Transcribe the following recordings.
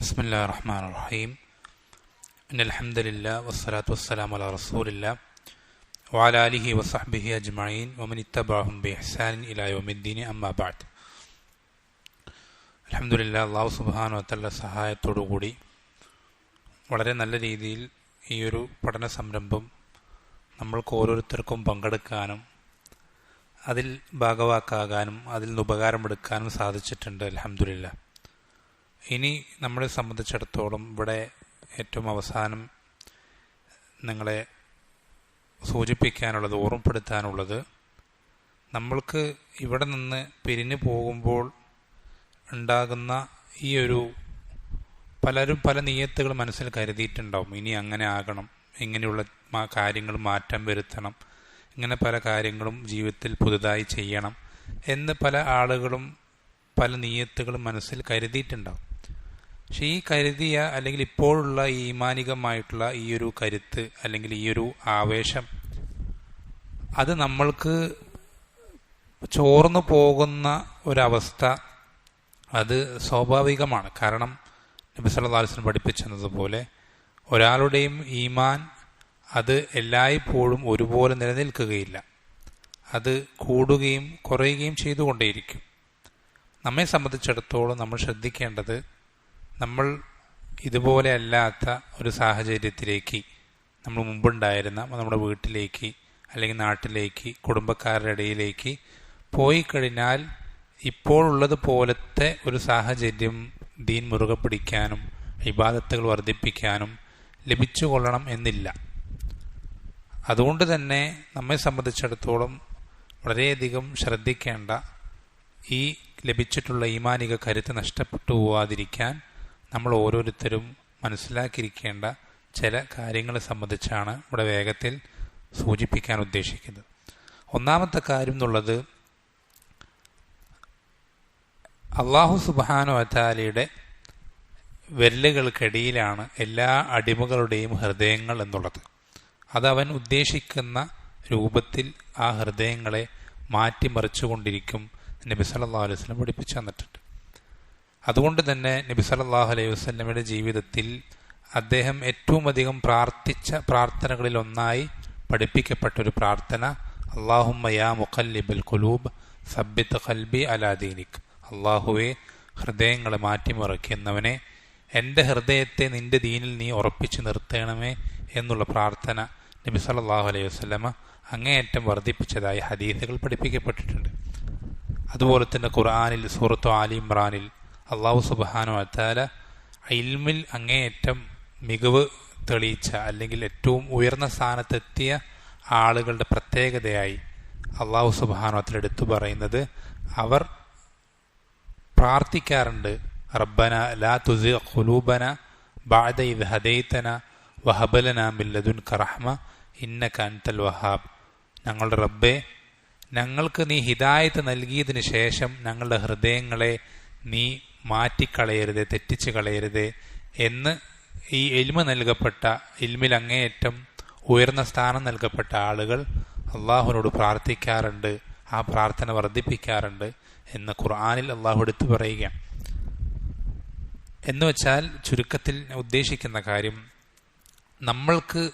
بسم الله الرحمن الرحيم إن الحمد لله والصلاة والسلام على رسول الله وعلى آله وصحبه أجمعين ومن اتبعهم بإحسان إلى يوم الدين أما بعد അലഹമുല്ല അള്ളാഹു സുബാനു വത്തല്ല സഹായത്തോടുകൂടി വളരെ നല്ല രീതിയിൽ ഈ ഒരു പഠന സംരംഭം നമ്മൾക്ക് ഓരോരുത്തർക്കും പങ്കെടുക്കാനും അതിൽ ഭാഗവാക്കാകാനും അതിൽ നിന്ന് ഉപകാരമെടുക്കാനും സാധിച്ചിട്ടുണ്ട് അലഹമുല്ല ഇനി നമ്മളെ സംബന്ധിച്ചിടത്തോളം ഇവിടെ ഏറ്റവും അവസാനം നിങ്ങളെ സൂചിപ്പിക്കാനുള്ളത് ഓർമ്മപ്പെടുത്താനുള്ളത് നമ്മൾക്ക് ഇവിടെ നിന്ന് പിരിഞ്ഞു പോകുമ്പോൾ ഉണ്ടാകുന്ന ഈ ഒരു പലരും പല നീയത്തുകൾ മനസ്സിൽ കരുതിയിട്ടുണ്ടാവും. ഇനി അങ്ങനെ ആകണം ഇങ്ങനെയുള്ള കാര്യങ്ങൾ മാറ്റം വരുത്തണം ഇങ്ങനെ പല കാര്യങ്ങളും ജീവിതത്തിൽ പുതുതായി ചെയ്യണം എന്ന് പല ആളുകളും പല നീയത്തുകളും മനസ്സിൽ കരുതിയിട്ടുണ്ടാവും. പക്ഷെ ഈ കരുതിയ അല്ലെങ്കിൽ ഇപ്പോഴുള്ള ഈ ഈമാനികമായിട്ടുള്ള ഈ ഒരു കരുത്ത് അല്ലെങ്കിൽ ഈ ഒരു ആവേശം അത് നമ്മൾക്ക് ചോർന്നു പോകുന്ന ഒരവസ്ഥ അത് സ്വാഭാവികമാണ്. കാരണം നബി സല്ലാസ്ലം പഠിപ്പിച്ചതുപോലെ ഒരാളുടെയും ഈമാൻ അത് എല്ലായ്പ്പോഴും ഒരുപോലെ നിലനിൽക്കുകയില്ല. അത് കൂടുകയും കുറയുകയും ചെയ്തുകൊണ്ടേയിരിക്കും. നമ്മെ സംബന്ധിച്ചിടത്തോളം നമ്മൾ ശ്രദ്ധിക്കേണ്ടത് നമ്മൾ ഇതുപോലെ അല്ലാത്ത ഒരു സാഹചര്യത്തിലേക്ക് നമ്മൾ മുമ്പുണ്ടായിരുന്ന നമ്മുടെ വീട്ടിലേക്ക് അല്ലെങ്കിൽ നാട്ടിലേക്ക് കുടുംബക്കാരുടെ ഇടയിലേക്ക് പോയി കഴിഞ്ഞാൽ ഇപ്പോഴുള്ളത് പോലത്തെ ഒരു സാഹചര്യം ദീൻ മുറുകെ പിടിക്കാനും ഇബാദത്തുകൾ വർദ്ധിപ്പിക്കാനും ലഭിച്ചു കൊള്ളണം എന്നില്ല. അതുകൊണ്ട് തന്നെ നമ്മെ സംബന്ധിച്ചിടത്തോളം വളരെയധികം ശ്രദ്ധിക്കേണ്ട ഈ ലഭിച്ചിട്ടുള്ള ഈമാനിക കരുത്ത് നഷ്ടപ്പെട്ടു പോവാതിരിക്കാൻ നമ്മൾ ഓരോരുത്തരും മനസ്സിലാക്കിയിരിക്കേണ്ട ചില കാര്യങ്ങളെ സംബന്ധിച്ചാണ് ഇവിടെ വേഗത്തിൽ സൂചിപ്പിക്കാൻ ഉദ്ദേശിക്കുന്നത്. ഒന്നാമത്തെ കാര്യം എന്നുള്ളത് അള്ളാഹു സുബാനു അറ്റാലിയുടെ വിരലുകൾക്കിടയിലാണ് എല്ലാ അടിമകളുടെയും ഹൃദയങ്ങൾ എന്നുള്ളത്. അത് അവൻ ഉദ്ദേശിക്കുന്ന രൂപത്തിൽ ആ ഹൃദയങ്ങളെ മാറ്റിമറിച്ചുകൊണ്ടിരിക്കും. നബി സല്ലാ അലൈഹി സ്വലം പഠിപ്പിച്ചു തന്നിട്ടുണ്ട്. അതുകൊണ്ട് തന്നെ നബി സല്ലാഹു അലൈഹി വസ്ലമയുടെ ജീവിതത്തിൽ അദ്ദേഹം ഏറ്റവും അധികം പ്രാർത്ഥിച്ച പ്രാർത്ഥനകളിൽ ഒന്നായി പഠിപ്പിക്കപ്പെട്ട ഒരു പ്രാർത്ഥന അള്ളാഹുമ്മ മുഖല്ലിബൽ കുലൂബ് സബ്ബിത്ത് ഖൽബി അലാദീനിക് അള്ളാഹുവെ ഹൃദയങ്ങളെ മാറ്റിമറിക്കുന്നവനെ എന്റെ ഹൃദയത്തെ നിന്റെ ദീനിൽ നീ ഉറപ്പിച്ചു നിർത്തണമേ എന്നുള്ള പ്രാർത്ഥന നബി സല്ലാഹു അലൈഹി വസ്ലമ അങ്ങേയറ്റം വർദ്ധിപ്പിച്ചതായി ഹദീസുകൾ പഠിപ്പിക്കപ്പെട്ടിട്ടുണ്ട്. അതുപോലെ തന്നെ ഖുർആാനിൽ സൂറത്തു ആലി ഇമ്രാനിൽ അള്ളാഹു സുബാനു അത്താല ഇൽമിൽ അങ്ങേയറ്റം മികവ് തെളിയിച്ച അല്ലെങ്കിൽ ഏറ്റവും ഉയർന്ന സ്ഥാനത്തെത്തിയ ആളുകളുടെ പ്രത്യേകതയായി അള്ളാഹു സുബാനു അത്തിൽ എടുത്തു പറയുന്നത് അവർ പ്രാർത്ഥിക്കാറുണ്ട് റബ്ബന ലാ തുസി ഖുലൂബന ബാദ ഇത് ഹദൈത്തന വഹബലന മില്ലദുൻ കറഹ്മ ഇന്ന കൻതൽ വഹാബ്. ഞങ്ങളുടെ റബ്ബെ ഞങ്ങൾക്ക് നീ ഹിദായത്ത് നൽകിയതിന് ശേഷം ഞങ്ങളുടെ ഹൃദയങ്ങളെ നീ മാറ്റിക്കളയരുത് തെറ്റിച്ച് കളയരുത് എന്ന് ഈ എൽമ നൽകപ്പെട്ട ഇൽമിൽ അങ്ങേയറ്റം ഉയർന്ന സ്ഥാനം നൽകപ്പെട്ട ആളുകൾ അള്ളാഹുവിനോട് പ്രാർത്ഥിക്കാറുണ്ട് ആ പ്രാർത്ഥന വർദ്ധിപ്പിക്കാറുണ്ട് എന്ന് ഖുർആാനിൽ അള്ളാഹു എടുത്തു പറയുകയാണ്. എന്ന് വെച്ചാൽ ചുരുക്കത്തിൽ ഉദ്ദേശിക്കുന്ന കാര്യം നമ്മൾക്ക്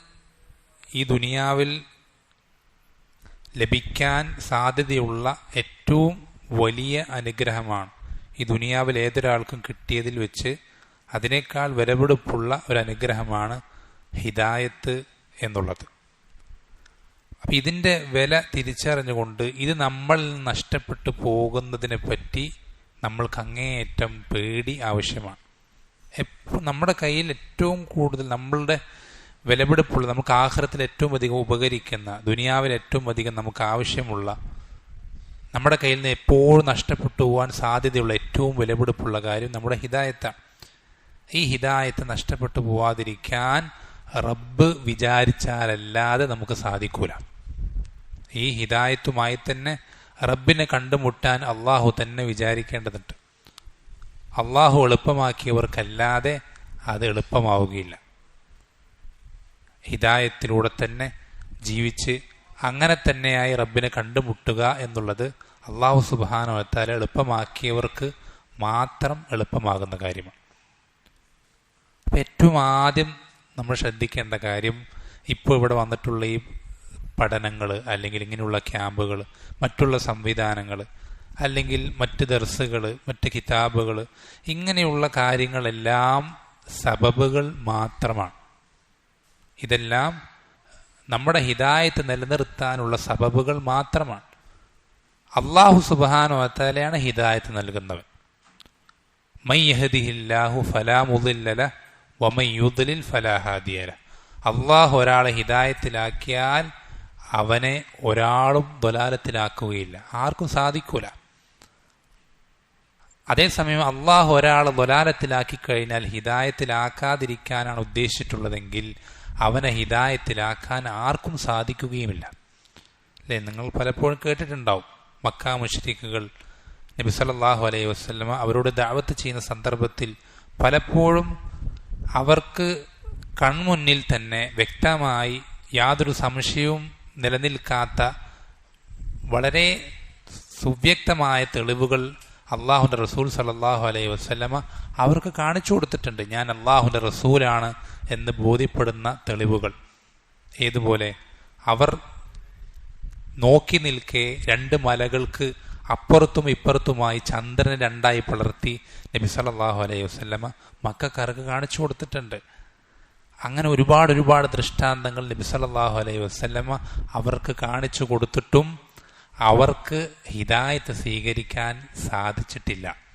ഈ ദുനിയാവിൽ ലഭിക്കാൻ സാധ്യതയുള്ള ഏറ്റവും വലിയ അനുഗ്രഹമാണ് ഈ ദുനിയാവിൽ ഏതൊരാൾക്കും കിട്ടിയതിൽ വെച്ച് അതിനേക്കാൾ വിലപിടിപ്പുള്ള ഒരു അനുഗ്രഹമാണ് ഹിദായത്ത് എന്നുള്ളത്. അപ്പം ഇതിന്റെ വില തിരിച്ചറിഞ്ഞുകൊണ്ട് ഇത് നമ്മൾ നഷ്ടപ്പെട്ടു പോകുന്നതിനെ പറ്റി നമ്മൾക്ക് അങ്ങേയറ്റം പേടി ആവശ്യമാണ്. എപ്പോൾ നമ്മുടെ കയ്യിൽ ഏറ്റവും കൂടുതൽ നമ്മളുടെ വിലപിടിപ്പുള്ള നമുക്ക് ആഹാരത്തിൽ ഏറ്റവും അധികം ഉപകരിക്കുന്ന ദുനിയാവിൽ ഏറ്റവും അധികം നമുക്ക് ആവശ്യമുള്ള നമ്മുടെ കയ്യിൽ നിന്ന് എപ്പോഴും നഷ്ടപ്പെട്ടു പോകാൻ സാധ്യതയുള്ള ഏറ്റവും വിലപിടിപ്പുള്ള കാര്യം നമ്മുടെ ഹിതായത്താണ് ഈ ഹിദായത്ത് നഷ്ടപ്പെട്ടു പോവാതിരിക്കാൻ റബ്ബ് വിചാരിച്ചാലല്ലാതെ നമുക്ക് സാധിക്കൂല. ഈ ഹിതായത്തുമായി തന്നെ റബ്ബിനെ കണ്ടുമുട്ടാൻ അള്ളാഹു തന്നെ വിചാരിക്കേണ്ടതുണ്ട്. അള്ളാഹു എളുപ്പമാക്കിയവർക്കല്ലാതെ അത് എളുപ്പമാവുകയില്ല. ഹിതായത്തിലൂടെ തന്നെ ജീവിച്ച് അങ്ങനെ തന്നെയായി റബ്ബിനെ കണ്ടുമുട്ടുക എന്നുള്ളത് അള്ളാഹു സുബാനോത്താല എളുപ്പമാക്കിയവർക്ക് മാത്രം എളുപ്പമാകുന്ന കാര്യമാണ്. അപ്പം ഏറ്റവും ആദ്യം നമ്മൾ ശ്രദ്ധിക്കേണ്ട കാര്യം ഇപ്പോൾ ഇവിടെ വന്നിട്ടുള്ള ഈ പഠനങ്ങൾ അല്ലെങ്കിൽ ഇങ്ങനെയുള്ള ക്യാമ്പുകൾ മറ്റുള്ള സംവിധാനങ്ങൾ അല്ലെങ്കിൽ മറ്റ് ദർസുകൾ മറ്റ് കിതാബുകൾ ഇങ്ങനെയുള്ള കാര്യങ്ങളെല്ലാം സബബുകൾ മാത്രമാണ്. ഇതെല്ലാം നമ്മുടെ ഹിതായത്ത് നിലനിർത്താനുള്ള സബബുകൾ മാത്രമാണ്. അള്ളാഹു സുബാനുവത്താലെയാണ് ഹിദായത്ത് നൽകുന്നവൻ. മൈ യഹദിഹില്ലാഹു ഫലാ മുദില്ലല വമൈ യുദ്ലിൽ ഫലാഹാദിയല അള്ളാഹു ഒരാളെ ഹിതായത്തിലാക്കിയാൽ അവനെ ഒരാളും ദൊലാലത്തിലാക്കുകയില്ല. ആർക്കും സാധിക്കൂല. അതേസമയം അള്ളാഹു ഒരാളെ ദൊലാലത്തിലാക്കി കഴിഞ്ഞാൽ ഹിതായത്തിലാക്കാതിരിക്കാനാണ് ഉദ്ദേശിച്ചിട്ടുള്ളതെങ്കിൽ അവനെ ഹിദായത്തിലാക്കാൻ ആർക്കും സാധിക്കുകയുമില്ല. അല്ലേ? നിങ്ങൾ പലപ്പോഴും കേട്ടിട്ടുണ്ടാവും. മക്ക മുഷരിക്കുകൾ നബി സല്ലാഹു അലൈഹി വസല്ലമ അവരോട് ദാവത്ത് ചെയ്യുന്ന സന്ദർഭത്തിൽ പലപ്പോഴും അവർക്ക് കൺമുന്നിൽ തന്നെ വ്യക്തമായി യാതൊരു സംശയവും നിലനിൽക്കാത്ത വളരെ സുവ്യക്തമായ തെളിവുകൾ അള്ളാഹുന്റെ റസൂൽ സലല്ലാഹു അലൈഹി വസ്ലമ അവർക്ക് കാണിച്ചു കൊടുത്തിട്ടുണ്ട് ഞാൻ അള്ളാഹുന്റെ റസൂലാണ് എന്ന് ബോധ്യപ്പെടുന്ന തെളിവുകൾ. ഏതുപോലെ? അവർ നോക്കി നിൽക്കെ രണ്ട് മലകൾക്ക് അപ്പുറത്തും ഇപ്പുറത്തുമായി ചന്ദ്രനെ രണ്ടായി പിളർത്തി നബി സല്ലല്ലാഹു അലൈഹി വസല്ലമ മക്കാർക്ക് കാണിച്ചു കൊടുത്തിട്ടുണ്ട്. അങ്ങനെ ഒരുപാട് ഒരുപാട് ദൃഷ്ടാന്തങ്ങൾ നബി സല്ലല്ലാഹു അലൈഹി വസ്ലമ അവർക്ക് കാണിച്ചു കൊടുത്തിട്ടും അവർക്ക് ഹിദായത്ത് സ്വീകരിക്കാൻ സാധിച്ചിട്ടില്ല.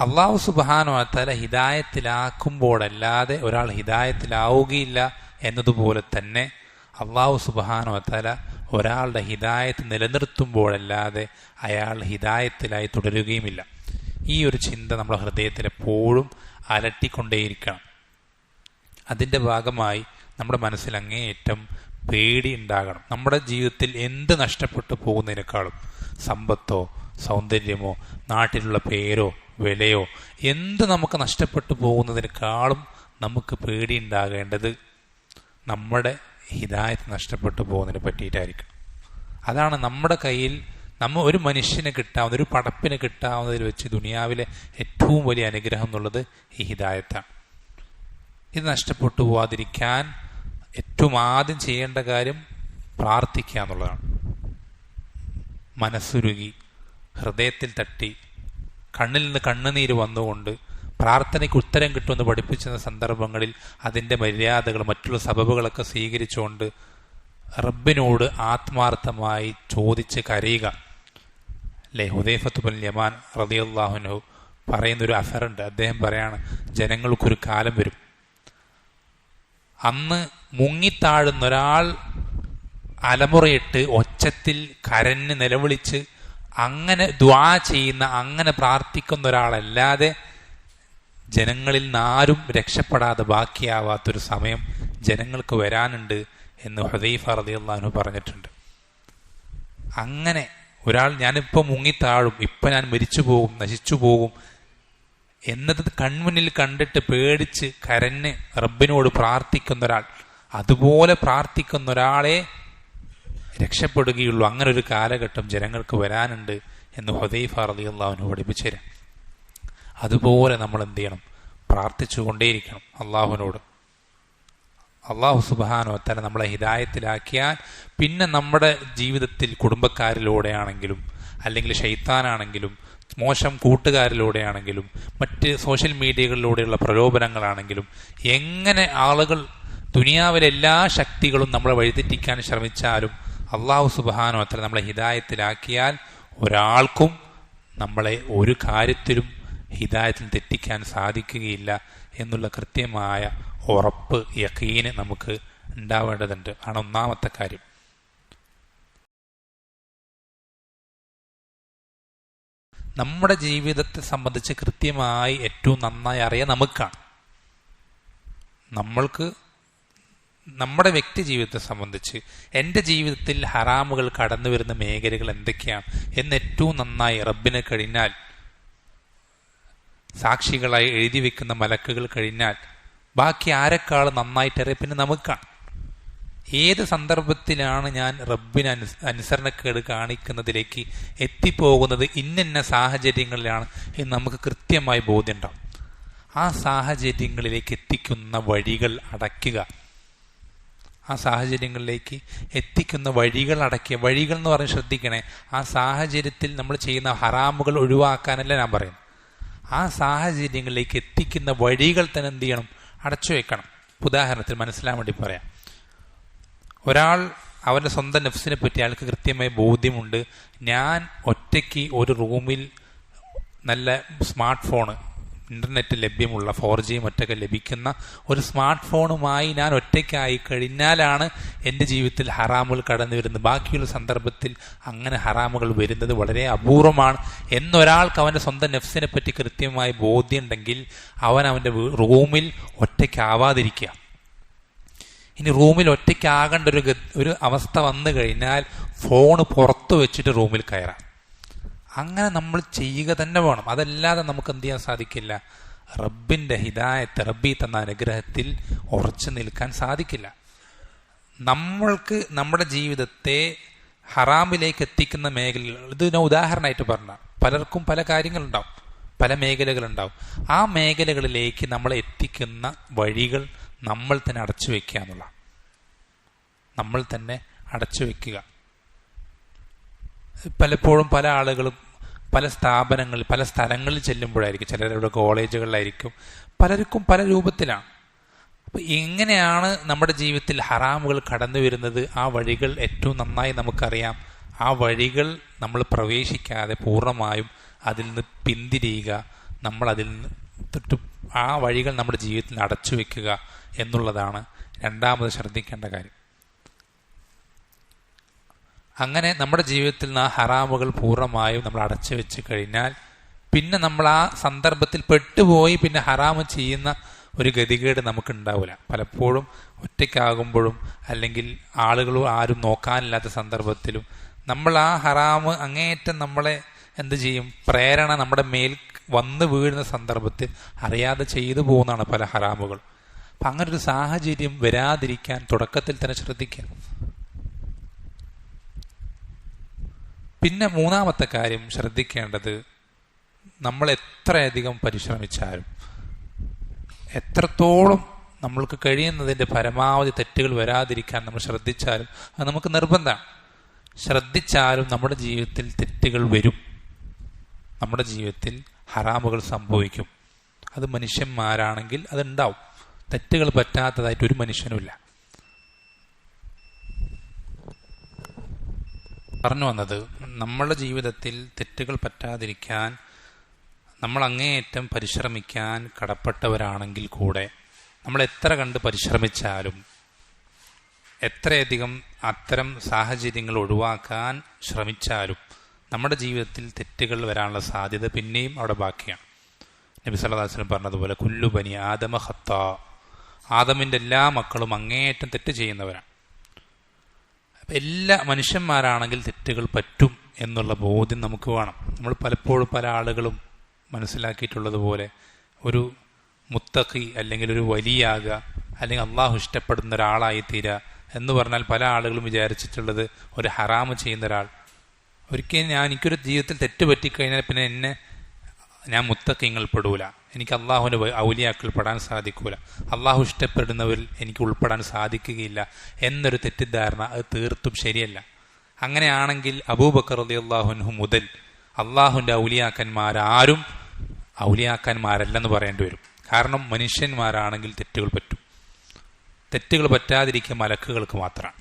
അള്ളാഹു സുബാനോ തല ഹിദായത്തിലാക്കുമ്പോഴല്ലാതെ ഒരാൾ ഹിദായത്തിലാവുകയില്ല എന്നതുപോലെ തന്നെ അള്ളാഹു സുബാനോ തല ഒരാളുടെ ഹിദായത്ത് നിലനിർത്തുമ്പോഴല്ലാതെ അയാൾ ഹിദായത്തിലായി തുടരുകയുമില്ല. ഈ ഒരു ചിന്ത നമ്മുടെ ഹൃദയത്തിൽ എപ്പോഴും അലട്ടിക്കൊണ്ടേയിരിക്കണം. അതിന്റെ ഭാഗമായി നമ്മുടെ മനസ്സിൽ അങ്ങേയറ്റം പേടി ഉണ്ടാകണം. നമ്മുടെ ജീവിതത്തിൽ എന്ത് നഷ്ടപ്പെട്ടു പോകുന്നതിനേക്കാളും സമ്പത്തോ സൗന്ദര്യമോ നാട്ടിലുള്ള പേരോ വിലയോ എന്ത് നമുക്ക് നഷ്ടപ്പെട്ടു പോകുന്നതിനേക്കാളും നമുക്ക് പേടി ഉണ്ടാകേണ്ടത് നമ്മുടെ ഹിതായത് നഷ്ടപ്പെട്ടു പോകുന്നതിനെ പറ്റിയിട്ടായിരിക്കും അതാണ് നമ്മുടെ കയ്യിൽ നമ്മ ഒരു മനുഷ്യന് കിട്ടാവുന്ന ഒരു പടപ്പിന് കിട്ടാവുന്നതിൽ വെച്ച് ദുനിയാവിലെ ഏറ്റവും വലിയ അനുഗ്രഹം എന്നുള്ളത് ഈ ഹിതായത്താണ്. ഇത് നഷ്ടപ്പെട്ടു പോവാതിരിക്കാൻ ഏറ്റവും ആദ്യം ചെയ്യേണ്ട കാര്യം പ്രാർത്ഥിക്കുക എന്നുള്ളതാണ്. മനസ്സുരുകി ഹൃദയത്തിൽ തട്ടി കണ്ണിൽ നിന്ന് കണ്ണുനീര് വന്നുകൊണ്ട് പ്രാർത്ഥനയ്ക്ക് ഉത്തരം കിട്ടുമെന്ന് പഠിപ്പിച്ചിരുന്ന സന്ദർഭങ്ങളിൽ അതിന്റെ മര്യാദകൾ മറ്റുള്ള സബബുകളൊക്കെ സ്വീകരിച്ചുകൊണ്ട് റബ്ബിനോട് ആത്മാർത്ഥമായി ചോദിച്ച് കരയുക. അല്ലേ? ഹുദൈഫത്തുബുൽ യമാൻ റതിയുല്ലാഹുനു പറയുന്നൊരു അഫറുണ്ട്. അദ്ദേഹം പറയാണ് ജനങ്ങൾക്കൊരു കാലം വരും. അന്ന് മുങ്ങിത്താഴുന്ന ഒരാൾ അലമുറയിട്ട് ഒച്ചത്തിൽ കരഞ്ഞ് നിലവിളിച്ച് അങ്ങനെ ദ്വാ ചെയ്യുന്ന അങ്ങനെ പ്രാർത്ഥിക്കുന്ന ഒരാളല്ലാതെ ജനങ്ങളിൽ നിന്നാരും രക്ഷപ്പെടാതെ ബാക്കിയാവാത്തൊരു സമയം ജനങ്ങൾക്ക് വരാനുണ്ട് എന്ന് ഹുദൈഫ റതിയുള്ളാഹു പറഞ്ഞിട്ടുണ്ട്. അങ്ങനെ ഒരാൾ ഞാനിപ്പോൾ മുങ്ങിത്താഴും ഇപ്പം ഞാൻ മരിച്ചു പോകും നശിച്ചു പോകും എന്നത് കൺമുന്നിൽ കണ്ടിട്ട് പേടിച്ച് കരഞ്ഞ് റബ്ബിനോട് പ്രാർത്ഥിക്കുന്ന ഒരാൾ അതുപോലെ പ്രാർത്ഥിക്കുന്ന ഒരാളെ രക്ഷപ്പെടുകയുള്ളൂ. അങ്ങനെ ഒരു കാലഘട്ടം ജനങ്ങൾക്ക് വരാനുണ്ട് എന്ന് ഹുദൈഫ റളിയല്ലാഹു പഠിപ്പിച്ചു തരാം. അതുപോലെ നമ്മൾ എന്ത് ചെയ്യണം? പ്രാർത്ഥിച്ചുകൊണ്ടേയിരിക്കണം അള്ളാഹുവിനോട്. അള്ളാഹു സുബാനോ തല നമ്മളെ ഹിതായത്തിലാക്കിയാൽ പിന്നെ നമ്മുടെ ജീവിതത്തിൽ കുടുംബക്കാരിലൂടെയാണെങ്കിലും അല്ലെങ്കിൽ ഷെയ്ത്താനാണെങ്കിലും മോശം കൂട്ടുകാരിലൂടെയാണെങ്കിലും മറ്റ് സോഷ്യൽ മീഡിയകളിലൂടെയുള്ള പ്രലോഭനങ്ങളാണെങ്കിലും എങ്ങനെ ആളുകൾ ദുനിയാവിലെ എല്ലാ ശക്തികളും നമ്മളെ വഴിതെറ്റിക്കാൻ ശ്രമിച്ചാലും അള്ളാഹു സുബാനോ അത്ര നമ്മളെ ഹിതായത്തിലാക്കിയാൽ ഒരാൾക്കും നമ്മളെ ഒരു കാര്യത്തിലും ഹിതായത്തിൽ തെറ്റിക്കാൻ സാധിക്കുകയില്ല എന്നുള്ള കൃത്യമായ ഉറപ്പ് യക്കീന് നമുക്ക് ഉണ്ടാവേണ്ടതുണ്ട്. ആണ് ഒന്നാമത്തെ കാര്യം. നമ്മുടെ ജീവിതത്തെ സംബന്ധിച്ച് കൃത്യമായി ഏറ്റവും നന്നായി അറിയാൻ നമുക്കാണ്. നമ്മൾക്ക് നമ്മുടെ വ്യക്തി ജീവിതത്തെ സംബന്ധിച്ച് എന്റെ ജീവിതത്തിൽ ഹറാമുകൾ കടന്നു വരുന്ന മേഖലകൾ എന്തൊക്കെയാണ് എന്ന് ഏറ്റവും നന്നായി റബ്ബിനെ കഴിഞ്ഞാൽ സാക്ഷികളായി എഴുതി വെക്കുന്ന മലക്കുകൾ കഴിഞ്ഞാൽ ബാക്കി ആരെക്കാൾ നന്നായിട്ടറിയ പിന്നെ നമുക്കാണ്. ഏത് സന്ദർഭത്തിലാണ് ഞാൻ റബ്ബിന് അനു അനുസരണക്കേട് കാണിക്കുന്നതിലേക്ക് എത്തിപ്പോകുന്നത്? ഇന്നിന്ന സാഹചര്യങ്ങളിലാണ് എന്ന് നമുക്ക് കൃത്യമായി ബോധ്യമുണ്ടാവും. ആ സാഹചര്യങ്ങളിലേക്ക് എത്തിക്കുന്ന വഴികൾ അടയ്ക്കുക. ആ സാഹചര്യങ്ങളിലേക്ക് എത്തിക്കുന്ന വഴികൾ അടയ്ക്കുക. വഴികൾ എന്ന് പറഞ്ഞ് ശ്രദ്ധിക്കണേ. ആ സാഹചര്യത്തിൽ നമ്മൾ ചെയ്യുന്ന ഹറാമുകൾ ഒഴിവാക്കാനല്ല ഞാൻ പറയുന്നത്. ആ സാഹചര്യങ്ങളിലേക്ക് എത്തിക്കുന്ന വഴികൾ തന്നെ എന്ത് ചെയ്യണം? അടച്ചു വെക്കണം ഉദാഹരണത്തിന് മനസ്സിലാൻ വേണ്ടി പറയാം. ഒരാൾ അവരുടെ സ്വന്തം നെഫ്സിനെ പറ്റി അയാൾക്ക് കൃത്യമായ ബോധ്യമുണ്ട്. ഞാൻ ഒറ്റയ്ക്ക് ഒരു റൂമിൽ നല്ല സ്മാർട്ട് ഫോണ് ഇന്റർനെറ്റ് ലഭ്യമുള്ള ഫോർ ജിയും ഒറ്റയ്ക്ക് ലഭിക്കുന്ന ഒരു സ്മാർട്ട് ഫോണുമായി ഞാൻ ഒറ്റയ്ക്കായി കഴിഞ്ഞാലാണ് എന്റെ ജീവിതത്തിൽ ഹറാമുകൾ കടന്നു വരുന്നത്. ബാക്കിയുള്ള സന്ദർഭത്തിൽ അങ്ങനെ ഹറാമുകൾ വരുന്നത് വളരെ അപൂർവമാണ്. എന്നൊരാൾക്ക് അവന്റെ സ്വന്തം നെഫ്സിനെ പറ്റി കൃത്യമായി ബോധ്യമുണ്ടെങ്കിൽ അവൻ അവന്റെ റൂമിൽ ഒറ്റയ്ക്കാവാതിരിക്കുക. ഇനി റൂമിൽ ഒറ്റയ്ക്കാകേണ്ട ഒരു ഒരു അവസ്ഥ വന്നു കഴിഞ്ഞാൽ ഫോൺ പുറത്ത് വെച്ചിട്ട് റൂമിൽ കയറാം. അങ്ങനെ നമ്മൾ ചെയ്യുക തന്നെ വേണം. അതല്ലാതെ നമുക്ക് എന്ത് ചെയ്യാൻ സാധിക്കില്ല. റബ്ബിന്റെ ഹിദായത്ത് റബ്ബി തന്ന അനുഗ്രഹത്തിൽ ഉറച്ചു നിൽക്കാൻ സാധിക്കില്ല. നമ്മൾക്ക് നമ്മുടെ ജീവിതത്തെ ഹറാമിലേക്ക് എത്തിക്കുന്ന മേഖലകൾ ഇത് ഞാൻ ഉദാഹരണമായിട്ട് പറഞ്ഞ പലർക്കും പല കാര്യങ്ങളുണ്ടാവും പല മേഖലകളുണ്ടാവും. ആ മേഖലകളിലേക്ക് നമ്മളെ എത്തിക്കുന്ന വഴികൾ നമ്മൾ തന്നെ അടച്ചു വെക്കുക എന്നുള്ള നമ്മൾ തന്നെ അടച്ചു വെക്കുക. പലപ്പോഴും പല ആളുകളും പല സ്ഥാപനങ്ങളിൽ പല സ്ഥലങ്ങളിൽ ചെല്ലുമ്പോഴായിരിക്കും ചിലരുടെ കോളേജുകളിലായിരിക്കും പലർക്കും പല രൂപത്തിലാണ്. അപ്പോൾ എങ്ങനെയാണ് നമ്മുടെ ജീവിതത്തിൽ ഹറാമുകൾ കടന്നു വരുന്നത്? ആ വഴികൾ ഏറ്റവും നന്നായി നമുക്കറിയാം. ആ വഴികൾ നമ്മൾ പ്രവേശിക്കാതെ പൂർണമായും അതിൽ നിന്ന് പിന്തിരിയുക. നമ്മൾ അതിൽ നിന്ന് തൊട്ട് ആ വഴികൾ നമ്മുടെ ജീവിതത്തിൽ അടച്ചു വെക്കുക. എന്നുള്ളതാണ് രണ്ടാമത് ശ്രദ്ധിക്കേണ്ട കാര്യം. അങ്ങനെ നമ്മുടെ ജീവിതത്തിൽ നിന്ന് ആ ഹറാമുകൾ പൂർണമായും നമ്മൾ അടച്ചു വെച്ച് കഴിഞ്ഞാൽ പിന്നെ നമ്മൾ ആ സന്ദർഭത്തിൽ പെട്ടുപോയി പിന്നെ ഹറാമ് ചെയ്യുന്ന ഒരു ഗതികേട് നമുക്ക് ഉണ്ടാവില്ല പലപ്പോഴും ഒറ്റയ്ക്കാകുമ്പോഴും അല്ലെങ്കിൽ ആളുകൾ ആരും നോക്കാനില്ലാത്ത സന്ദർഭത്തിലും നമ്മൾ ആ ഹറാമ് അങ്ങേയറ്റം നമ്മളെ എന്ത് ചെയ്യും? പ്രേരണ നമ്മുടെ മേൽ വന്നു വീഴുന്ന സന്ദർഭത്തിൽ അറിയാതെ ചെയ്തു പോകുന്നതാണ് പല ഹറാമുകൾ അപ്പം അങ്ങനെ ഒരു സാഹചര്യം വരാതിരിക്കാൻ തുടക്കത്തിൽ തന്നെ ശ്രദ്ധിക്കുക പിന്നെ മൂന്നാമത്തെ കാര്യം ശ്രദ്ധിക്കേണ്ടത് നമ്മൾ എത്രയധികം പരിശ്രമിച്ചാലും എത്രത്തോളം നമ്മൾക്ക് കഴിയുന്നതിന്റെ പരമാവധി തെറ്റുകൾ വരാതിരിക്കാൻ നമ്മൾ ശ്രദ്ധിച്ചാലും അത് നമുക്ക് നിർബന്ധമാണ്. ശ്രദ്ധിച്ചാലും നമ്മുടെ ജീവിതത്തിൽ തെറ്റുകൾ വരും. നമ്മുടെ ജീവിതത്തിൽ ഹറാമുകൾ സംഭവിക്കും. അത് മനുഷ്യന്മാരാണെങ്കിൽ അതുണ്ടാവും തെറ്റുകൾ പറ്റാത്തതായിട്ട് ഒരു മനുഷ്യനുമില്ല. പറഞ്ഞു വന്നത് നമ്മളുടെ ജീവിതത്തിൽ തെറ്റുകൾ പറ്റാതിരിക്കാൻ നമ്മൾ അങ്ങേയറ്റം പരിശ്രമിക്കാൻ കടപ്പെട്ടവരാണെങ്കിൽ കൂടെ നമ്മൾ എത്ര കണ്ട് പരിശ്രമിച്ചാലും എത്രയധികം അത്തരം സാഹചര്യങ്ങൾ ഒഴിവാക്കാൻ ശ്രമിച്ചാലും നമ്മുടെ ജീവിതത്തിൽ തെറ്റുകൾ വരാനുള്ള സാധ്യത പിന്നെയും അവിടെ ബാക്കിയാണ്. നബി സല്ലാസ്ലം പറഞ്ഞതുപോലെ കുല്ലു ബനി ആദമ ആദമിന്റെ എല്ലാ മക്കളും അങ്ങേയറ്റം തെറ്റ് ചെയ്യുന്നവരാണ്. എല്ലാ മനുഷ്യന്മാരാണെങ്കിൽ തെറ്റുകൾ പറ്റും എന്നുള്ള ബോധ്യം നമുക്ക് വേണം. നമ്മൾ പലപ്പോഴും പല ആളുകളും മനസ്സിലാക്കിയിട്ടുള്ളതുപോലെ ഒരു മുത്തഖി അല്ലെങ്കിൽ ഒരു വലിയാകുക അല്ലെങ്കിൽ അള്ളാഹു ഇഷ്ടപ്പെടുന്ന ഒരാളായി തീരുക എന്ന് പറഞ്ഞാൽ പല ആളുകളും വിചാരിച്ചിട്ടുള്ളത് ഒരു ഹറാമ് ചെയ്യുന്ന ഒരാൾ. ഒരിക്കലും ഞാൻ എനിക്കൊരു ജീവിതത്തിൽ തെറ്റ് പറ്റിക്കഴിഞ്ഞാൽ പിന്നെ എന്നെ ഞാൻ മുത്തക്കിങ്ങൾ പെടൂല എനിക്ക് അള്ളാഹുവിന്റെ ഔലിയാക്കൾ പെടാൻ സാധിക്കൂല. അള്ളാഹു ഇഷ്ടപ്പെടുന്നവരിൽ എനിക്ക് ഉൾപ്പെടാൻ സാധിക്കുകയില്ല എന്നൊരു തെറ്റിദ്ധാരണ അത് തീർത്തും ശരിയല്ല. അങ്ങനെയാണെങ്കിൽ അബൂബക്കർ അലി അള്ളാഹുൻഹു മുതൽ അള്ളാഹുവിന്റെ ഔലിയാക്കന്മാരാരും ഔലിയാക്കന്മാരല്ലെന്ന് പറയേണ്ടി വരും. കാരണം മനുഷ്യന്മാരാണെങ്കിൽ തെറ്റുകൾ പറ്റും. തെറ്റുകൾ പറ്റാതിരിക്കുക മലക്കുകൾക്ക് മാത്രമാണ്.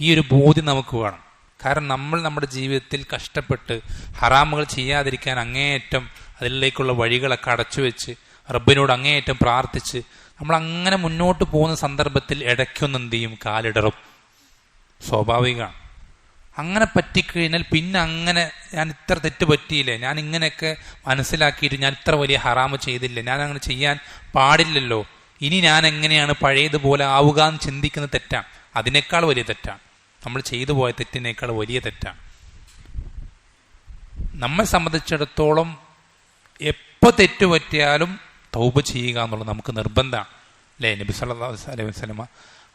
ഈ ഒരു ബോധ്യം നമുക്ക് വേണം. കാരണം നമ്മൾ നമ്മുടെ ജീവിതത്തിൽ കഷ്ടപ്പെട്ട് ഹറാമുകൾ ചെയ്യാതിരിക്കാൻ അങ്ങേയറ്റം അതിലേക്കുള്ള വഴികളൊക്കെ അടച്ചു വെച്ച് റബ്ബിനോട് അങ്ങേയറ്റം പ്രാർത്ഥിച്ച് നമ്മൾ അങ്ങനെ മുന്നോട്ട് പോകുന്ന സന്ദർഭത്തിൽ ഇടയ്ക്കൊന്നും എന്ത് ചെയ്യും? കാലിടറും. സ്വാഭാവികമാണ്. അങ്ങനെ പറ്റിക്കഴിഞ്ഞാൽ പിന്നെ അങ്ങനെ ഞാൻ ഇത്ര തെറ്റ് പറ്റിയില്ലേ? ഞാൻ ഇങ്ങനെയൊക്കെ മനസ്സിലാക്കിയിട്ട് ഞാൻ ഇത്ര വലിയ ഹറാമ് ചെയ്തില്ലേ? ഞാൻ അങ്ങനെ ചെയ്യാൻ പാടില്ലല്ലോ. ഇനി ഞാൻ എങ്ങനെയാണ് പഴയതുപോലെ ആവുക എന്ന് ചിന്തിക്കുന്ന തെറ്റാണ്. അതിനേക്കാൾ വലിയ തെറ്റാണ്. നമ്മൾ ചെയ്തു പോയ തെറ്റിനേക്കാൾ വലിയ തെറ്റാണ്. നമ്മെ സംബന്ധിച്ചിടത്തോളം എപ്പോൾ തെറ്റ് പറ്റിയാലും തൗബ ചെയ്യുക എന്നുള്ളത് നമുക്ക് നിർബന്ധമാണ്. അല്ലേ? നബി സല്ലാ അലൈഹി വസ്ലമ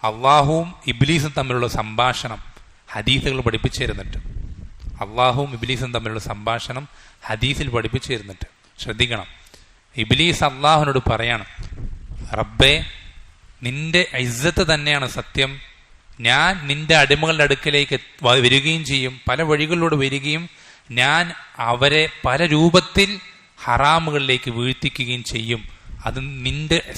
അള്ളാഹുവും ഇബ്ലീസും തമ്മിലുള്ള സംഭാഷണം ഹദീസുകൾ പഠിപ്പിച്ചു തരുന്നുണ്ട്. അള്ളാഹുവും ഇബ്ലീസും തമ്മിലുള്ള സംഭാഷണം ഹദീസിൽ പഠിപ്പിച്ചു തരുന്നുണ്ട്. ശ്രദ്ധിക്കണം. ഇബ്ലീസ് അള്ളാഹുവിനോട് പറയാണ് റബ്ബേ നിന്റെ ഐസത്ത് തന്നെയാണ് സത്യം. ഞാൻ നിന്റെ അടിമകളുടെ അടുക്കിലേക്ക് വരികയും ചെയ്യും. പല വഴികളിലൂടെ വരികയും ഞാൻ അവരെ പല രൂപത്തിൽ ഹറാമുകളിലേക്ക് വീഴ്ത്തിക്കുകയും ചെയ്യും. അത് നിന്റെ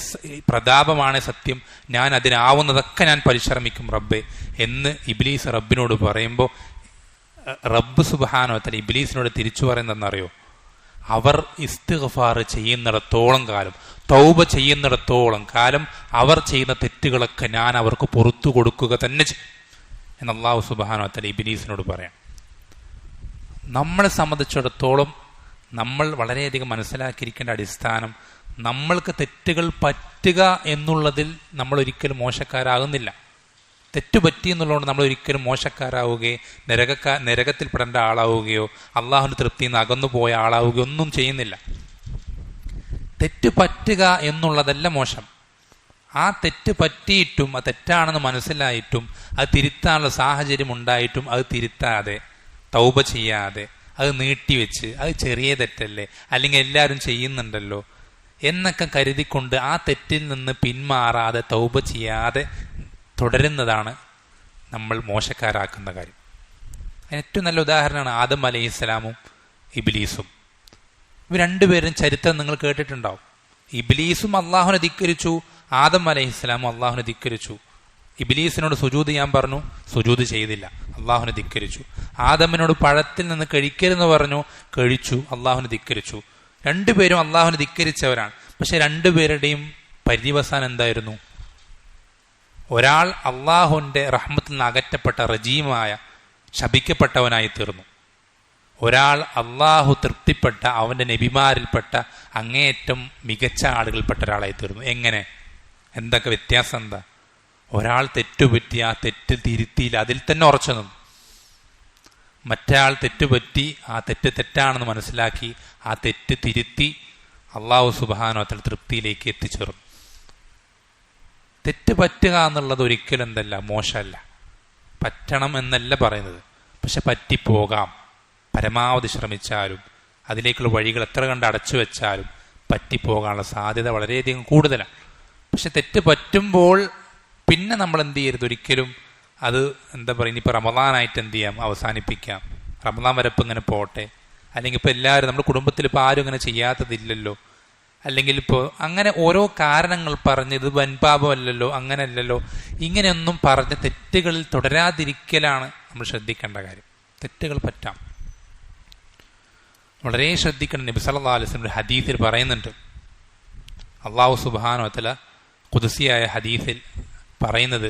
പ്രതാപമാണ് സത്യം. ഞാൻ അതിനാവുന്നതൊക്കെ ഞാൻ പരിശ്രമിക്കും റബ്ബെ എന്ന് ഇബ്ലീസ് റബ്ബിനോട് പറയുമ്പോൾ റബ്ബ് സുബാനോത്തല ഇബ്ലീസിനോട് തിരിച്ചു പറയുന്നതെന്നറിയോ? അവർ ഇസ്തിഗ്ഫാർ ചെയ്യുന്നിടത്തോളം കാലം തൗബ ചെയ്യുന്നിടത്തോളം കാലം അവർ ചെയ്യുന്ന തെറ്റുകളൊക്കെ ഞാൻ അവർക്ക് പുറത്തു കൊടുക്കുക തന്നെ ചെയ്യും. എന്ന് അള്ളാഹു തല ഇബിലീസിനോട് പറയാം. നമ്മളെ സംബന്ധിച്ചിടത്തോളം നമ്മൾ വളരെയധികം മനസ്സിലാക്കിയിരിക്കേണ്ട അടിസ്ഥാനം നമ്മൾക്ക് തെറ്റുകൾ പറ്റുക എന്നുള്ളതിൽ നമ്മൾ ഒരിക്കലും മോശക്കാരാകുന്നില്ല. തെറ്റ് പറ്റി എന്നുള്ളതുകൊണ്ട് നമ്മൾ ഒരിക്കലും മോശക്കാരാവുകയോ നരകക്കാ നരകത്തിൽപ്പെടേണ്ട ആളാവുകയോ അള്ളാഹുവിന്റെ തൃപ്തിയിൽ നിന്ന് അകന്നു പോയ ആളാവുകയോ ഒന്നും ചെയ്യുന്നില്ല. തെറ്റ് പറ്റുക എന്നുള്ളതല്ല മോശം. ആ തെറ്റ് പറ്റിയിട്ടും അത് തെറ്റാണെന്ന് മനസ്സിലായിട്ടും അത് തിരുത്താനുള്ള സാഹചര്യം ഉണ്ടായിട്ടും അത് തിരുത്താതെ തൗപ ചെയ്യാതെ അത് നീട്ടിവെച്ച് അത് ചെറിയ തെറ്റല്ലേ അല്ലെങ്കിൽ എല്ലാവരും ചെയ്യുന്നുണ്ടല്ലോ എന്നൊക്കെ കരുതിക്കൊണ്ട് ആ തെറ്റിൽ നിന്ന് പിന്മാറാതെ തൗപ ചെയ്യാതെ തുടരുന്നതാണ് നമ്മൾ മോശക്കാരാക്കുന്ന കാര്യം. അതിന് ഏറ്റവും നല്ല ഉദാഹരണമാണ് ആദം അലൈഹി ഇസ്ലാമും ഇബിലീസും. ഇവർ രണ്ടുപേരും ചരിത്രം നിങ്ങൾ കേട്ടിട്ടുണ്ടാവും. ഇബിലീസും അള്ളാഹുനെ ധിക്കരിച്ചു ആദം അലൈഹി ഇസ്ലാമും അള്ളാഹുനെ ധിക്കരിച്ചു. ഇബിലീസിനോട് സുജൂത് ഞാൻ പറഞ്ഞു സുജൂത് ചെയ്തില്ല അള്ളാഹുനെ ധിക്കരിച്ചു. ആദമിനോട് പഴത്തിൽ നിന്ന് കഴിക്കരുതെന്ന് പറഞ്ഞു കഴിച്ചു അള്ളാഹുനെ ധിക്കരിച്ചു. രണ്ടുപേരും അള്ളാഹുനെ ധിക്കരിച്ചവരാണ്. പക്ഷെ രണ്ടുപേരുടെയും പര്യവസാനം എന്തായിരുന്നു? ഒരാൾ അള്ളാഹുവിന്റെ റഹ്മത്തിൽ നിന്ന് അകറ്റപ്പെട്ട റജീമായ ശപിക്കപ്പെട്ടവനായി തീർന്നു. ഒരാൾ അള്ളാഹു തൃപ്തിപ്പെട്ട അവന്റെ നബിമാരിൽപ്പെട്ട അങ്ങേയറ്റം മികച്ച ആളുകൾപ്പെട്ട ഒരാളായി തീർന്നു. എങ്ങനെ? എന്തൊക്കെ വ്യത്യാസം എന്താ? ഒരാൾ തെറ്റുപറ്റി ആ തെറ്റ് തിരുത്തിയില്ല അതിൽ തന്നെ ഉറച്ചു നിന്നു. മറ്റയാൾ തെറ്റുപറ്റി ആ തെറ്റ് തെറ്റാണെന്ന് മനസ്സിലാക്കി ആ തെറ്റ് തിരുത്തി അള്ളാഹു സുബാനോത്തിൽ തൃപ്തിയിലേക്ക് എത്തിച്ചേർന്നു. തെറ്റ് പറ്റുക എന്നുള്ളത് ഒരിക്കലും എന്തല്ല മോശമല്ല. പറ്റണം എന്നല്ല പറയുന്നത്. പക്ഷെ പറ്റിപ്പോകാം. പരമാവധി ശ്രമിച്ചാലും അതിലേക്കുള്ള വഴികൾ എത്ര കണ്ട് അടച്ചു വെച്ചാലും പറ്റിപ്പോകാനുള്ള സാധ്യത വളരെയധികം കൂടുതലാണ്. പക്ഷെ തെറ്റ് പറ്റുമ്പോൾ പിന്നെ നമ്മൾ എന്ത് ചെയ്യരുത്? ഒരിക്കലും അത് എന്താ പറയുക ഇനിയിപ്പോൾ റമദാനായിട്ട് എന്ത് ചെയ്യാം? അവസാനിപ്പിക്കാം. റമദാൻ വരപ്പ് ഇങ്ങനെ പോട്ടെ. അല്ലെങ്കിൽ ഇപ്പോൾ എല്ലാവരും നമ്മുടെ കുടുംബത്തിൽ ഇപ്പോൾ ആരും ഇങ്ങനെ ചെയ്യാത്തതില്ലല്ലോ. അല്ലെങ്കിൽ ഇപ്പോൾ അങ്ങനെ ഓരോ കാരണങ്ങൾ പറഞ്ഞ് ഇത് വൻപാപമല്ലല്ലോ അങ്ങനെയല്ലല്ലോ ഇങ്ങനെയൊന്നും പറഞ്ഞ് തെറ്റുകളിൽ തുടരാതിരിക്കലാണ് നമ്മൾ ശ്രദ്ധിക്കേണ്ട കാര്യം. തെറ്റുകൾ പറ്റാം. വളരെ ശ്രദ്ധിക്കണം. നബി വസല്ലം ഒരു ഹദീസിൽ പറയുന്നുണ്ട്. അള്ളാഹു സുബ്ഹാനഹു കുതിസിയായ ഹദീസിൽ പറയുന്നത്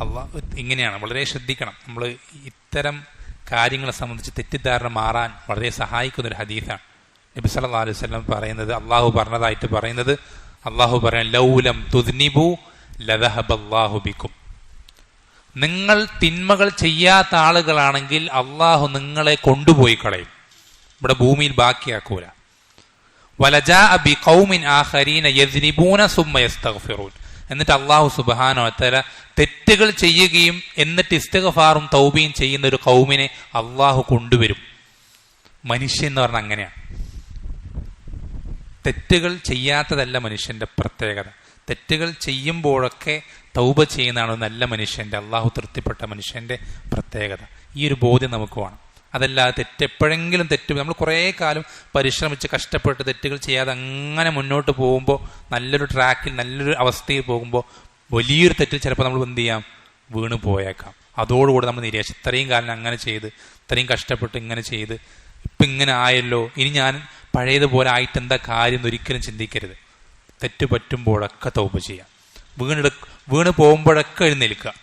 അള്ളാഹ് ഇങ്ങനെയാണ്. വളരെ ശ്രദ്ധിക്കണം. നമ്മൾ ഇത്തരം കാര്യങ്ങളെ സംബന്ധിച്ച് തെറ്റിദ്ധാരണ മാറാൻ വളരെ സഹായിക്കുന്ന ഒരു ഹദീസാണ്. നബി സല്ലാ അലൈഹി വസല്ലം പറയുന്നത് അള്ളാഹു പറഞ്ഞതായിട്ട് പറയുന്നത് അള്ളാഹു പറയാൻ ലൗലം തുദ്നിബു ലദഹബല്ലാഹു ബിക്കും. നിങ്ങൾ തിന്മകൾ ചെയ്യാത്ത ആളുകളാണെങ്കിൽ അള്ളാഹു നിങ്ങളെ കൊണ്ടുപോയി കളയും. ഇവിടെ ഭൂമിയിൽ ബാക്കിയാക്കൂല. വലജാ അബി കൗമിൻ ആഖരീന യദ്നിബൂന സുമ്മ യസ്തഗ്ഫിറൂൻ. എന്നിട്ട് അള്ളാഹു സുബ്ഹാനഹു അത്തര തെറ്റുകൾ ചെയ്യുകയും എന്നിട്ട് ഇസ്തിഗ്ഫാറും തൗബിയും ചെയ്യുന്ന ഒരു കൗമിനെ അള്ളാഹു കൊണ്ടുവരും. മനുഷ്യൻ എന്ന് പറഞ്ഞാൽ അങ്ങനെയാണ്. തെറ്റുകൾ ചെയ്യാത്തതല്ല മനുഷ്യന്റെ പ്രത്യേകത. തെറ്റുകൾ ചെയ്യുമ്പോഴൊക്കെ തൗബ ചെയ്യുന്നതാണ് നല്ല മനുഷ്യന്റെ അള്ളാഹു തൃപ്തിപ്പെട്ട മനുഷ്യന്റെ പ്രത്യേകത. ഈ ഒരു ബോധ്യം നമുക്ക് വേണം. അതല്ലാതെ തെറ്റെപ്പോഴെങ്കിലും തെറ്റ് നമ്മൾ കുറേ കാലം പരിശ്രമിച്ച് കഷ്ടപ്പെട്ട് തെറ്റുകൾ ചെയ്യാതെ അങ്ങനെ മുന്നോട്ട് പോകുമ്പോൾ നല്ലൊരു ട്രാക്കിൽ നല്ലൊരു അവസ്ഥയിൽ പോകുമ്പോൾ വലിയൊരു തെറ്റിൽ ചിലപ്പോൾ നമ്മൾ എന്ത് ചെയ്യാം? വീണ് പോയേക്കാം. അതോടുകൂടി നമ്മൾ നിരാശ ഇത്രയും കാലം അങ്ങനെ ചെയ്ത് ഇത്രയും കഷ്ടപ്പെട്ട് ഇങ്ങനെ ചെയ്ത് ഇപ്പം ഇങ്ങനെ ആയല്ലോ ഇനി ഞാൻ പഴയതുപോലെ ആയിട്ട് എന്താ കാര്യം എന്ന് ഒരിക്കലും ചിന്തിക്കരുത്. തെറ്റ് പറ്റുമ്പോഴൊക്കെ തോപ്പ് ചെയ്യുക വീണെടു വീണ് പോകുമ്പോഴൊക്കെ എഴുന്നേൽക്കുക.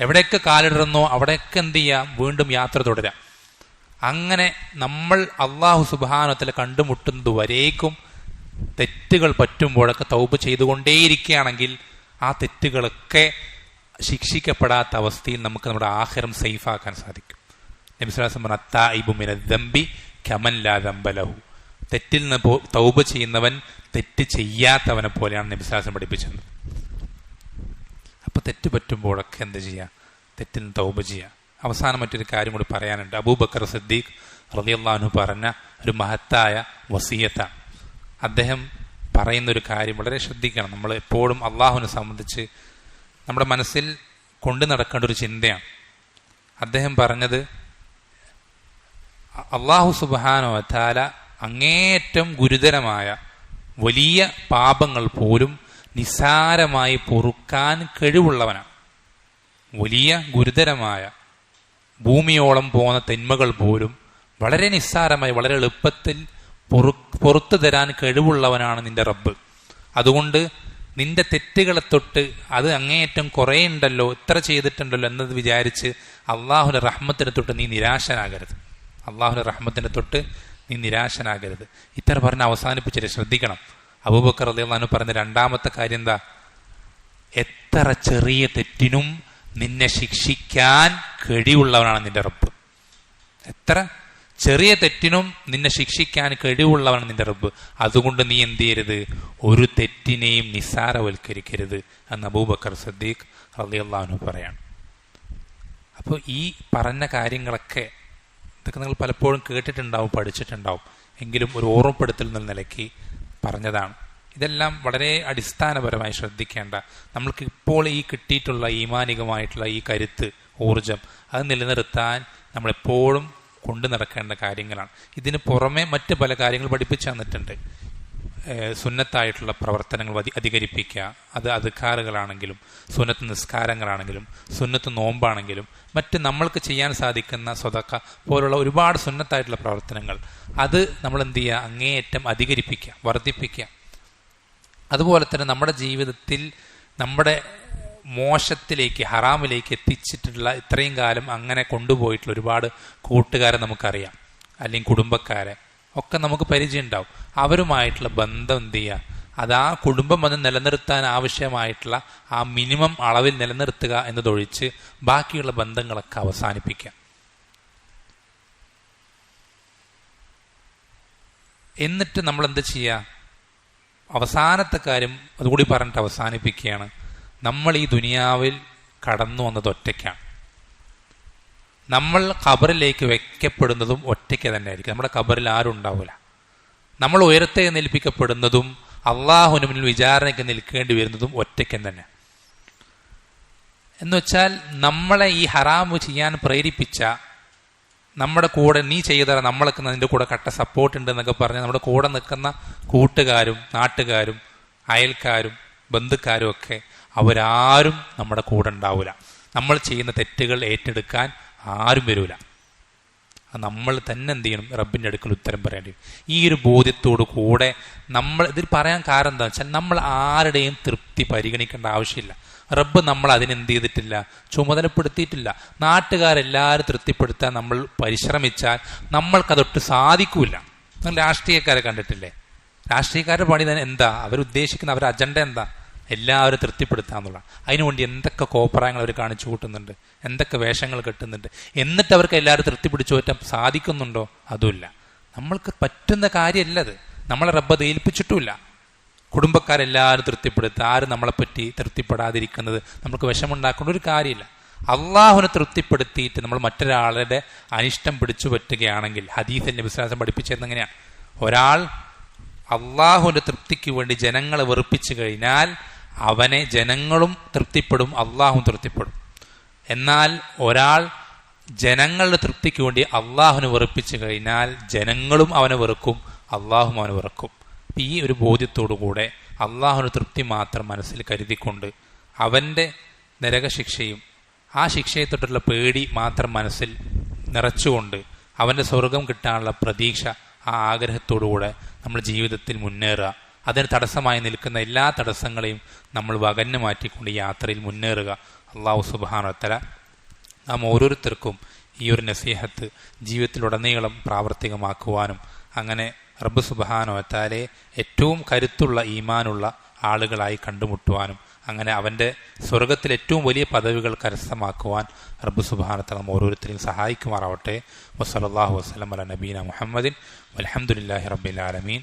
എവിടെയൊക്കെ കാലിടുന്നോ അവിടെയൊക്കെ എന്ത് ചെയ്യുക വീണ്ടും യാത്ര തുടരാം. അങ്ങനെ നമ്മൾ അള്ളാഹു സുബാനത്തിൽ കണ്ടുമുട്ടുന്നത് വരേക്കും തെറ്റുകൾ പറ്റുമ്പോഴൊക്കെ തൗപ്പ് ചെയ്തുകൊണ്ടേയിരിക്കുകയാണെങ്കിൽ ആ തെറ്റുകളൊക്കെ ശിക്ഷിക്കപ്പെടാത്ത അവസ്ഥയിൽ നമുക്ക് നമ്മുടെ ആഹാരം സേഫാക്കാൻ സാധിക്കും. നബിസ്വലാസം പറഞ്ഞ അത്തായിബുമിന ദമ്പി കമൻലാ ദമ്പലഹു തെറ്റിൽ നിന്ന് തൗബ ചെയ്യുന്നവൻ തെറ്റ് ചെയ്യാത്തവനെ പോലെയാണ് നബിസ്വലാസം പഠിപ്പിച്ചത്. അപ്പൊ തെറ്റ് പറ്റുമ്പോഴൊക്കെ എന്ത് ചെയ്യുക തെറ്റിൽ നിന്ന് തൗബ ചെയ്യുക അവസാനം മറ്റൊരു കാര്യം കൂടി പറയാനുണ്ട്. അബൂബക്കർ സിദ്ദീഖ് റളിയല്ലാഹു പറഞ്ഞ ഒരു മഹത്തായ വസീയത്താണ് അദ്ദേഹം പറയുന്ന ഒരു കാര്യം വളരെ ശ്രദ്ധിക്കണം. നമ്മൾ എപ്പോഴും അള്ളാഹുവിനെ സംബന്ധിച്ച് നമ്മുടെ മനസ്സിൽ കൊണ്ടു നടക്കേണ്ട ഒരു ചിന്തയാണ്. അദ്ദേഹം പറഞ്ഞത് അള്ളാഹു സുബാനോ താല അങ്ങേയറ്റം ഗുരുതരമായ വലിയ പാപങ്ങൾ പോലും നിസ്സാരമായി പൊറുക്കാൻ കഴിവുള്ളവനാണ് വലിയ ഗുരുതരമായ ഭൂമിയോളം പോകുന്ന തെന്മകൾ പോലും വളരെ നിസ്സാരമായി വളരെ എളുപ്പത്തിൽ പൊറു പുറത്തു തരാൻ കഴിവുള്ളവനാണ് നിന്റെ റബ്ബ്. അതുകൊണ്ട് നിന്റെ തെറ്റുകളെ തൊട്ട് അത് അങ്ങേയറ്റം കുറേ ഉണ്ടല്ലോ ഇത്ര ചെയ്തിട്ടുണ്ടല്ലോ എന്നത് വിചാരിച്ച് അള്ളാഹുല റഹ്മത്തിനെ തൊട്ട് നീ നിരാശനാകരുത്. അള്ളാഹുല റഹ്മത്തിനെ തൊട്ട് നീ നിരാശനാകരുത്. ഇത്ര പറഞ്ഞ് അവസാനിപ്പിച്ചിട്ട് ശ്രദ്ധിക്കണം. അബൂബക്കർ അള്ളാഹു പറഞ്ഞ രണ്ടാമത്തെ കാര്യം എന്താ എത്ര ചെറിയ തെറ്റിനും നിന്നെ ശിക്ഷിക്കാൻ കഴിവുള്ളവനാണ് നിന്റെ റബ്ബ്. എത്ര ചെറിയ തെറ്റിനും നിന്നെ ശിക്ഷിക്കാൻ കഴിവുള്ളവനാണ് നിന്റെ റബ്ബ്. അതുകൊണ്ട് നീ എന്ത് ചെയ്യരുത്? ഒരു തെറ്റിനെയും നിസ്സാരവൽക്കരിക്കരുത് എന്ന് അബൂബക്കർ സദ്ദീഖ് റളിയല്ലാഹു പറയാണ്. അപ്പോൾ ഈ പറഞ്ഞ കാര്യങ്ങളൊക്കെ ഇതൊക്കെ നിങ്ങൾ പലപ്പോഴും കേട്ടിട്ടുണ്ടാവും പഠിച്ചിട്ടുണ്ടാവും. എങ്കിലും ഒരു ഓർമ്മപ്പെടുത്തൽ എന്ന നിലയ്ക്ക് പറഞ്ഞതാണ്. ഇതെല്ലാം വളരെ അടിസ്ഥാനപരമായി ശ്രദ്ധിക്കേണ്ട. നമ്മൾക്ക് ഇപ്പോൾ ഈ കിട്ടിയിട്ടുള്ള ഈമാനികമായിട്ടുള്ള ഈ കരുത്ത് ഊർജം അത് നിലനിർത്താൻ നമ്മളെപ്പോഴും കൊണ്ടു നടക്കേണ്ട കാര്യങ്ങളാണ്. ഇതിന് പുറമെ മറ്റ് പല കാര്യങ്ങൾ പഠിപ്പിച്ചു തന്നിട്ടുണ്ട്. സുന്നത്തായിട്ടുള്ള പ്രവർത്തനങ്ങൾ അധി അധികരിപ്പിക്കുക. അത് അധികാറുകളാണെങ്കിലും സുന്നത്ത് നിസ്കാരങ്ങളാണെങ്കിലും സുന്നത്ത് നോമ്പാണെങ്കിലും മറ്റ് നമ്മൾക്ക് ചെയ്യാൻ സാധിക്കുന്ന സ്വതക്ക പോലുള്ള ഒരുപാട് സുന്നത്തായിട്ടുള്ള പ്രവർത്തനങ്ങൾ. അത് നമ്മൾ എന്ത് ചെയ്യുക? അങ്ങേയറ്റം അധികരിപ്പിക്കുക വർദ്ധിപ്പിക്കുക. അതുപോലെ തന്നെ നമ്മുടെ ജീവിതത്തിൽ നമ്മുടെ മോശത്തിലേക്ക് ഹറാമിലേക്ക് എത്തിച്ചിട്ടുള്ള ഇത്രയും കാലം അങ്ങനെ കൊണ്ടുപോയിട്ടുള്ള ഒരുപാട് കൂട്ടുകാരെ നമുക്കറിയാം. അല്ലെങ്കിൽ കുടുംബക്കാരെ. ഒക്കെ നമുക്ക് പരിചയം ഉണ്ടാവും. അവരുമായിട്ടുള്ള ബന്ധം എന്ത് ചെയ്യുക അത് ആ കുടുംബം വന്ന് നിലനിർത്താൻ ആവശ്യമായിട്ടുള്ള ആ മിനിമം അളവിൽ നിലനിർത്തുക എന്നതൊഴിച്ച് ബാക്കിയുള്ള ബന്ധങ്ങളൊക്കെ അവസാനിപ്പിക്കുക എന്നിട്ട് നമ്മൾ എന്ത് ചെയ്യുക അവസാനത്തെ കാര്യം അതുകൂടി പറഞ്ഞിട്ട് അവസാനിപ്പിക്കുകയാണ്. നമ്മൾ ഈ ദുനിയാവിൽ കടന്നു വന്നത് ഒറ്റയ്ക്കാണ്. നമ്മൾ ഖബറിലേക്ക് വെക്കപ്പെടുന്നതും ഒറ്റയ്ക്ക് തന്നെ ആയിരിക്കും നമ്മുടെ ഖബറിൽ ആരും ഉണ്ടാവില്ല നമ്മൾ ഉയരത്തെ നിൽപ്പിക്കപ്പെടുന്നതും അള്ളാഹുവിന് മുന്നിൽ വിചാരണയ്ക്ക് നിൽക്കേണ്ടി വരുന്നതും ഒറ്റയ്ക്ക് തന്നെ. എന്ന് വെച്ചാൽ നമ്മളെ ഈ ഹറാമു ചെയ്യാൻ പ്രേരിപ്പിച്ച നമ്മുടെ കൂടെ നീ ചെയ്ത നമ്മളൊക്കെ നിന്റെ കൂടെ കട്ട സപ്പോർട്ട് ഉണ്ട് എന്നൊക്കെ പറഞ്ഞ് നമ്മുടെ കൂടെ നിൽക്കുന്ന കൂട്ടുകാരും നാട്ടുകാരും അയൽക്കാരും ബന്ധുക്കാരും ഒക്കെ അവരാരും നമ്മുടെ കൂടെ ഉണ്ടാവില്ല നമ്മൾ ചെയ്യുന്ന തെറ്റുകൾ ഏറ്റെടുക്കാൻ ആരും വരൂല. നമ്മൾ തന്നെ എന്ത് ചെയ്യണം? റബ്ബിന്റെ അടുക്കൽ ഉത്തരം പറയേണ്ടി ഈ ഒരു ബോധ്യത്തോടു കൂടെ നമ്മൾ ഇതിൽ പറയാൻ കാരണം എന്താ വെച്ചാൽ നമ്മൾ ആരുടെയും തൃപ്തി പരിഗണിക്കേണ്ട ആവശ്യമില്ല. റബ്ബ് നമ്മൾ അതിനെന്ത് ചെയ്തിട്ടില്ല? ചുമതലപ്പെടുത്തിയിട്ടില്ല. നാട്ടുകാരെല്ലാവരും തൃപ്തിപ്പെടുത്താൻ നമ്മൾ പരിശ്രമിച്ചാൽ നമ്മൾക്കതൊട്ട് സാധിക്കൂല. നിങ്ങൾ രാഷ്ട്രീയക്കാരെ കണ്ടിട്ടില്ലേ? രാഷ്ട്രീയക്കാരുടെ പണി തന്നെ എന്താ? അവരുദ്ദേശിക്കുന്ന അവരുടെ അജണ്ട എന്താ? എല്ലാവരും തൃപ്തിപ്പെടുത്തുക അതിനുവേണ്ടി എന്തൊക്കെ കോപ്രായങ്ങൾ അവർ കാണിച്ചു കൂട്ടുന്നുണ്ട് എന്തൊക്കെ വേഷങ്ങൾ കെട്ടുന്നുണ്ട് എന്നിട്ട് അവർക്ക് എല്ലാവരും തൃപ്തി പിടിച്ചു പറ്റാൻ സാധിക്കുന്നുണ്ടോ? അതുമില്ല. നമ്മൾക്ക് പറ്റുന്ന കാര്യമല്ല അത്. നമ്മളെ റബ്ബത് ഏൽപ്പിച്ചിട്ടുമില്ല. കുടുംബക്കാരെല്ലാവരും തൃപ്തിപ്പെടുത്തുക ആരും നമ്മളെപ്പറ്റി തൃപ്തിപ്പെടാതിരിക്കുന്നത് നമുക്ക് വിഷമുണ്ടാക്കേണ്ട ഒരു കാര്യമില്ല. അള്ളാഹുനെ തൃപ്തിപ്പെടുത്തിയിട്ട് നമ്മൾ മറ്റൊരാളുടെ അനിഷ്ടം പിടിച്ചു പറ്റുകയാണെങ്കിൽ ഹദീസിന്റെ വിശ്വാസം പഠിപ്പിച്ചിരുന്ന എങ്ങനെയാണ്? ഒരാൾ അള്ളാഹുവിന്റെ തൃപ്തിക്ക് വേണ്ടി ജനങ്ങളെ വെറുപ്പിച്ചു കഴിഞ്ഞാൽ അവനെ ജനങ്ങളും തൃപ്തിപ്പെടും അള്ളാഹും തൃപ്തിപ്പെടും. എന്നാൽ ഒരാൾ ജനങ്ങളുടെ തൃപ്തിക്ക് വേണ്ടി അള്ളാഹുവിനെ വെറുപ്പിച്ചു കഴിഞ്ഞാൽ ജനങ്ങളും അവനെ വെറുക്കും അള്ളാഹും അവനെ വെറുക്കും. ഈ ഒരു ബോധ്യത്തോടു കൂടെ അള്ളാഹുവിന് തൃപ്തി മാത്രം മനസ്സിൽ കരുതിക്കൊണ്ട് അവന്റെ നരകശിക്ഷയും ആ ശിക്ഷയെ തൊട്ടുള്ള പേടി മാത്രം മനസ്സിൽ നിറച്ചുകൊണ്ട് അവന്റെ സ്വർഗം കിട്ടാനുള്ള പ്രതീക്ഷ ആ ആഗ്രഹത്തോടുകൂടെ നമ്മൾ ജീവിതത്തിൽ മുന്നേറുക. അതിന് തടസ്സമായി നിൽക്കുന്ന എല്ലാ തടസ്സങ്ങളെയും നമ്മൾ വകഞ്ഞു മാറ്റിക്കൊണ്ട് യാത്രയിൽ മുന്നേറുക. അള്ളാഹു സുബാനോത്തല നാം ഓരോരുത്തർക്കും ഈ ഒരു നസീഹത്ത് ജീവിതത്തിലുടനീളം പ്രാവർത്തികമാക്കുവാനും അങ്ങനെ റബ്ബ് സുബാനോത്താലെ ഏറ്റവും കരുത്തുള്ള ഈമാനുള്ള ആളുകളായി കണ്ടുമുട്ടുവാനും അങ്ങനെ അവന്റെ സ്വർഗത്തിൽ ഏറ്റവും വലിയ പദവികൾ കരസ്ഥമാക്കുവാൻ റബ്ബ് നാം ഓരോരുത്തരെയും സഹായിക്കുമാറാവട്ടെ. വസലല്ലാഹു വസ്ലം അല നബീന മുഹമ്മദിൻ. അലഹമുല്ലാഹി റബ്ബിൽ ആലമീൻ.